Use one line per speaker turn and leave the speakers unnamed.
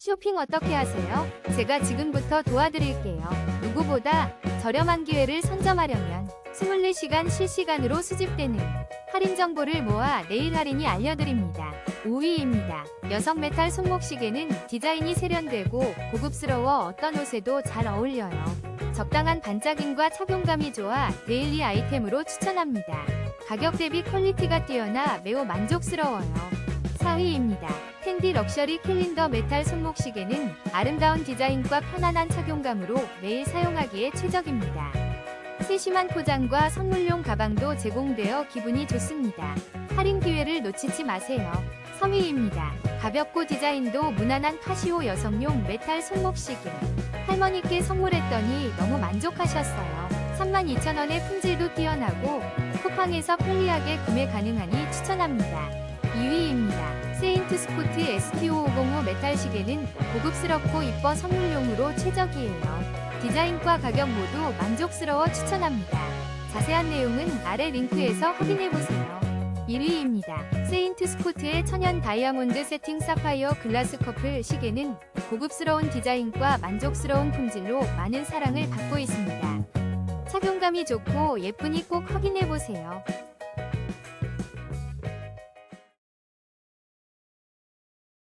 쇼핑 어떻게 하세요? 제가 지금부터 도와드릴게요. 누구보다 저렴한 기회를 선점하려면 24시간 실시간으로 수집되는 할인 정보를 모아 내일 할인이 알려드립니다. 5위입니다. 여성 메탈 손목시계는 디자인이 세련되고 고급스러워 어떤 옷에도 잘 어울려요. 적당한 반짝임과 착용감이 좋아 데일리 아이템으로 추천합니다. 가격 대비 퀄리티가 뛰어나 매우 만족스러워요. 4위입니다. 텐디 럭셔리 캘린더 메탈 손목시계는 아름다운 디자인과 편안한 착용감으로 매일 사용하기에 최적입니다. 세심한 포장과 선물용 가방도 제공되어 기분이 좋습니다. 할인 기회를 놓치지 마세요. 3위입니다. 가볍고 디자인도 무난한 카시오 여성용 메탈 손목시계. 할머니께 선물했더니 너무 만족하셨어요. 32,000원의 품질도 뛰어나고 쿠팡에서 편리하게 구매 가능하니 추천합니다. 2위입니다. 세인트 스코트 ST5505 메탈 시계는 고급스럽고 이뻐 선물용으로 최적이에요. 디자인과 가격 모두 만족스러워 추천합니다. 자세한 내용은 아래 링크에서 확인해보세요. 1위입니다. 세인트 스코트의 천연 다이아몬드 세팅 사파이어 글라스 커플 시계는 고급스러운 디자인과 만족스러운 품질로 많은 사랑을 받고 있습니다. 착용감이 좋고 예쁘니 꼭 확인해보세요.